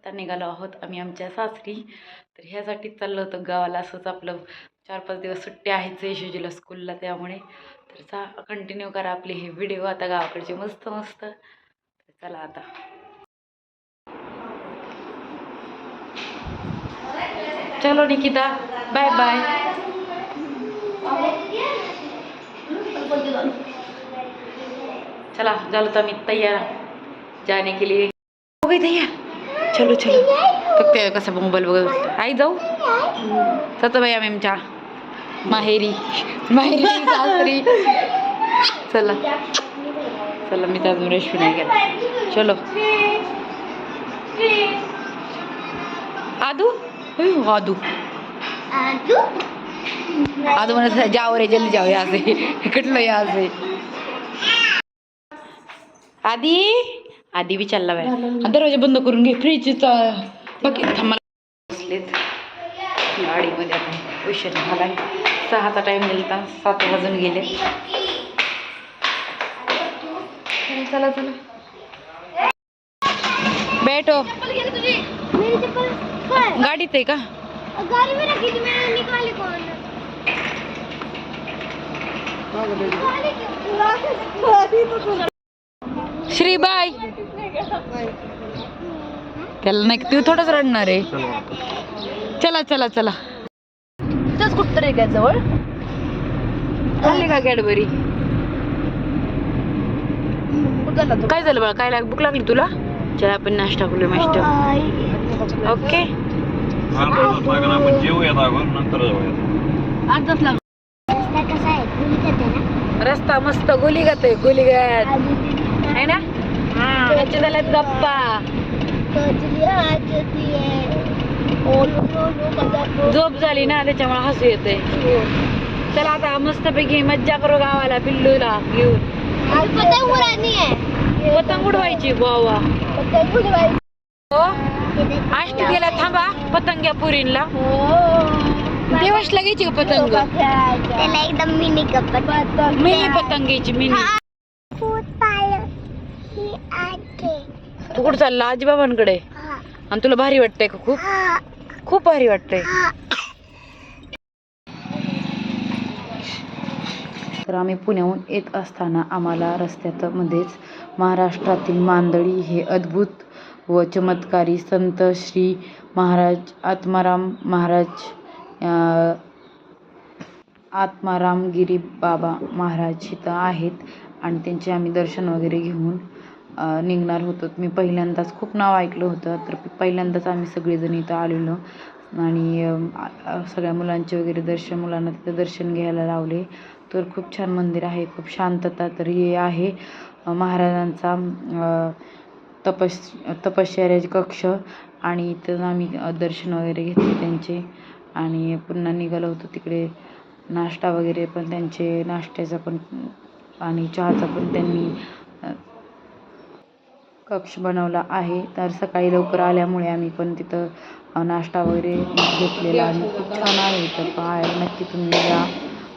आत्ता निघालो आहोत आम्ही आमच्या सासरी. तर ह्यासाठी चाललं होतं गावाला असंच आपलं चार पाच दिवस सुट्टी आहेच यशोजीला स्कूलला त्यामुळे. तर चा कंटिन्यू करा आपले हे व्हिडिओ आता गावाकडचे मस्त मस्त. तर चला आता. चलो निकिता बाय बाय चला झालो तर आम्ही तैयार. जाने के लिए. हो गई तैयार. चलो चलो. फक्त कसं मोबाईल बघत आई जाऊ. सतबाई आम्ही आमच्या माहेरी माहेरी सासरी. चला. चला मी तर अजून रेशमी नाही गेला चलो. आदू? आदू. आदू म्हणत होता, जाओ रे जल्दी जाओ या असे. कुठलं या असे. आधी आधी बी चालला बाय दरवाजा बंद करून घे फ्रीजचा बाकी थांबा बसलेत. गाडीमध्ये आता उशीर झाला सहाचा टाईम गेला सात वाजून गेले. चला चला. बैठो गाडीत आहे का? गाड़ी में त्याला नाही तू थोडंच रडणार आहे. चला चला चला तिथंच कुठं रे काय जवळ? खाल्ली का कॅडबरी काय झालं बाळा? काय लाग भूक लागली तुला? चला आपण नाश्ता करूया मस्त. ओके. रास्ता कसा आहे? गुली मस्त गोलीगत आहे गोलीगत आहे ना? त्याचे झाल्यात गप्पा. झोप झाली ना त्याच्यामुळे हसू येते चला आता मस्तपैकी मज्जा करू गावाला पिल्लूला घेऊन. पतंग उडवायची वा पतंग उडवायची हो? आष्टी गेला थांबा. पतंग घ्या पुरींला. दिवसला घ्यायची का पतंग? त्याला एकदम मिनी मिनी पतंग घ्यायची मिनी. तू कुठं चालला? आजीबाबांकडे? आणि तुला भारी वाटतंय का खूप? खूप भारी वाटतंय. तर आम्ही पुण्याहून येत असताना आम्हाला रस्त्यात मध्येच महाराष्ट्रातील मांदळी हे अद्भुत व चमत्कारी संत श्री महाराज आत्माराम महाराज आत्मारामगिरी बाबा महाराज इथं आहेत. आणि त्यांचे आम्ही दर्शन वगैरे घेऊन निघणार होतो. मी पहिल्यांदाच खूप नाव ऐकलं होतं तर पहिल्यांदाच आम्ही सगळेजण इथं आलेलो. आणि सगळ्या मुलांचे वगैरे दर्शन मुलांना तिथं दर्शन घ्यायला लावले. तर खूप छान मंदिर आहे खूप शांतता तर हे आहे. महाराजांचा अं, तपस तपश्चर्याचे कक्ष आणि इथं आम्ही दर्शन वगैरे घेतले त्यांचे. आणि पुन्हा निघालो होतो तिकडे. नाश्ता वगैरे पण त्यांचे नाश्त्याचा पण आणि चहाचा पण त्यांनी कक्ष बनवला आहे. तर सकाळी लवकर आल्यामुळे आम्ही पण तिथं नाश्ता वगैरे घेतलेला आणि खूप छान आहे इथं. पाहायला नक्की तुम्ही या.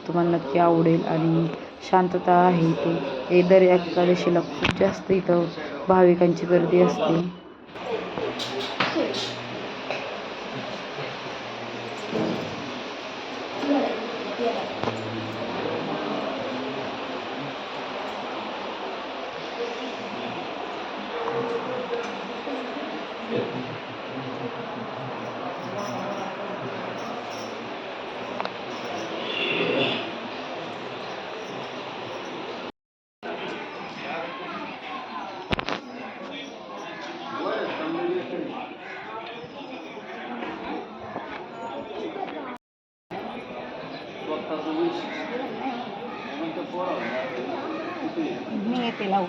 तुम्हाला नक्की आवडेल आणि शांतता आहे इथे. हे दर्या दिशेला खूप जास्त इथं भाविकांची गर्दी असते. मी येते लावू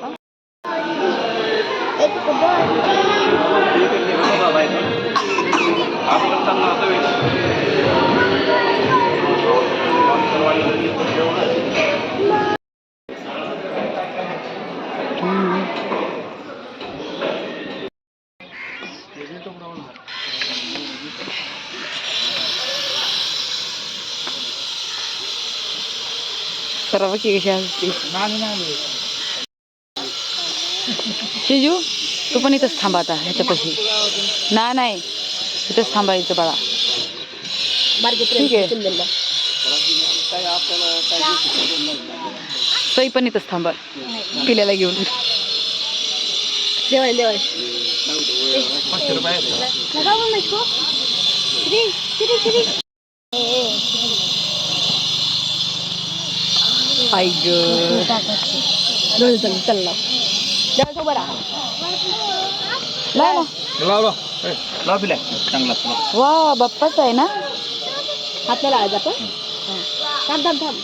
एक तर बघी कशी असते शिजू तू पण इथंच थांबा आता ह्याच्यापाशी ना नाही इथंच थांबायचं बाळा ठीक आहे सई पण इथंच थांबा पिल्याला घेऊन देवाय देवाय पाचशे रुपये आहेत का? लगा मग इसको श्री श्री श्री आई ग चल चल लाव बरा लाव. लाव लाव पिल्या. चांगला. वा बाप्पाच आहे ना? हातला लावायचं आपण? थांब थांब थांब.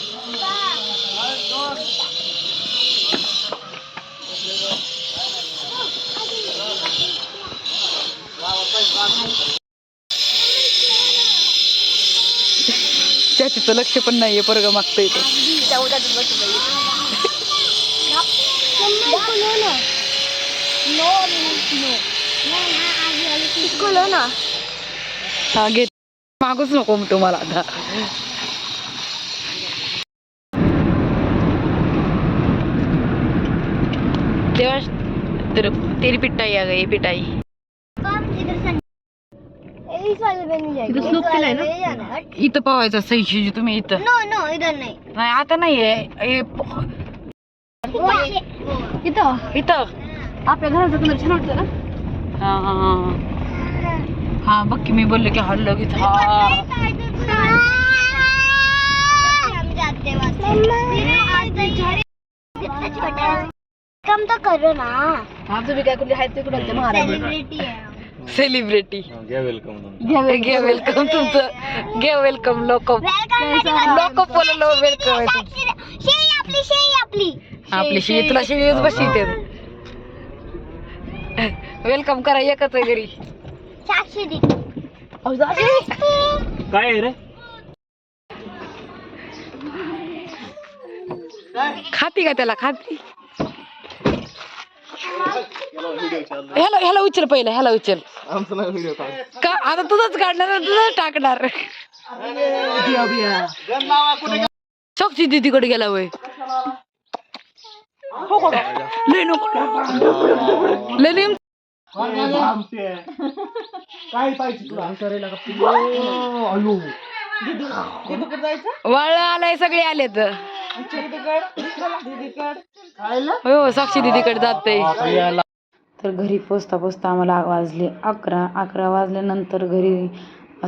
त्याचं लक्ष पण नाहीये परग मागतंय ते इसको लो ना हा घेत मागूच नको तुम्हाला आता तेव्हा तर तेरी पिटाई आ गई पिटाई इथं पावायचं सही शिजू तुम्ही इथं नो नो इधर नहीं। नाही आता नाहीये हे प- इथं इथं आपल्या घराचं कलर छान वाटतं ना? हा हा हा। हा बघ की मी बोललो की हा लगेच हा कम तो करो ना। आमचं बी काय कुठे आहे सेलिब्रिटी सेलिब्रिटी घ्या वेलकम घ्या वेलकम तुमचं. घ्या वेलकम लोकम लोक बोललो वेलकम आहे तुमचं आपली शेळी आपली. आपली शिवी तुला शिवीच बशी ते वेलकम करा एकच आहे घरी. काय आहे रे? खाती का त्याला? खाती. ह्याला ह्याला उचल पहिलं ह्याला उचल. का आता तुझंच काढणार आणि तुझंच टाकणार. साक्षी दीदीकडे गेला वय. लय नको. लय नेम वाळ आलाय सगळे आलेत. हो साक्षी दीदीकडे जाते तर घरी पोचता पोचता आम्हाला वाजले अकरा. अकरा वाजल्यानंतर घरी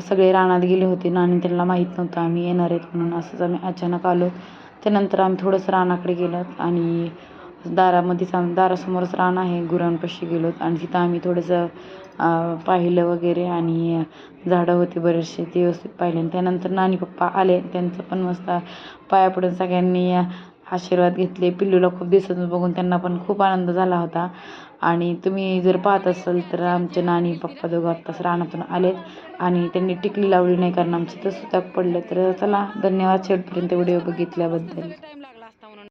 सगळे रानात गेले होते. आणि त्यांना माहीत नव्हतं आम्ही येणार आहेत म्हणून. असंच आम्ही अचानक आलो. त्यानंतर आम्ही थोडंसं रानाकडे गेलो आणि दारामध्येच आम दारासमोरच रान आहे. गुरांपाशी गेलो आणि तिथं आम्ही थोडंसं पाहिलं वगैरे आणि झाडं होती बरेचसे ते व्यवस्थित पाहिले. आणि त्यानंतर नानी पप्पा आले. त्यांचं पण मस्त पाया पडून सगळ्यांनी आशीर्वाद घेतले. पिल्लूला खूप दिवसातून बघून त्यांना पण खूप आनंद झाला होता. आणि तुम्ही जर पाहत असाल तर आमचे नानी पप्पा दोघं आत्ताच रानातून आलेत आणि त्यांनी टिकली लावली नाही कारण आमचं तर सुताक पडलं. तर चला धन्यवाद शेवटपर्यंत व्हिडिओ बघितल्याबद्दल.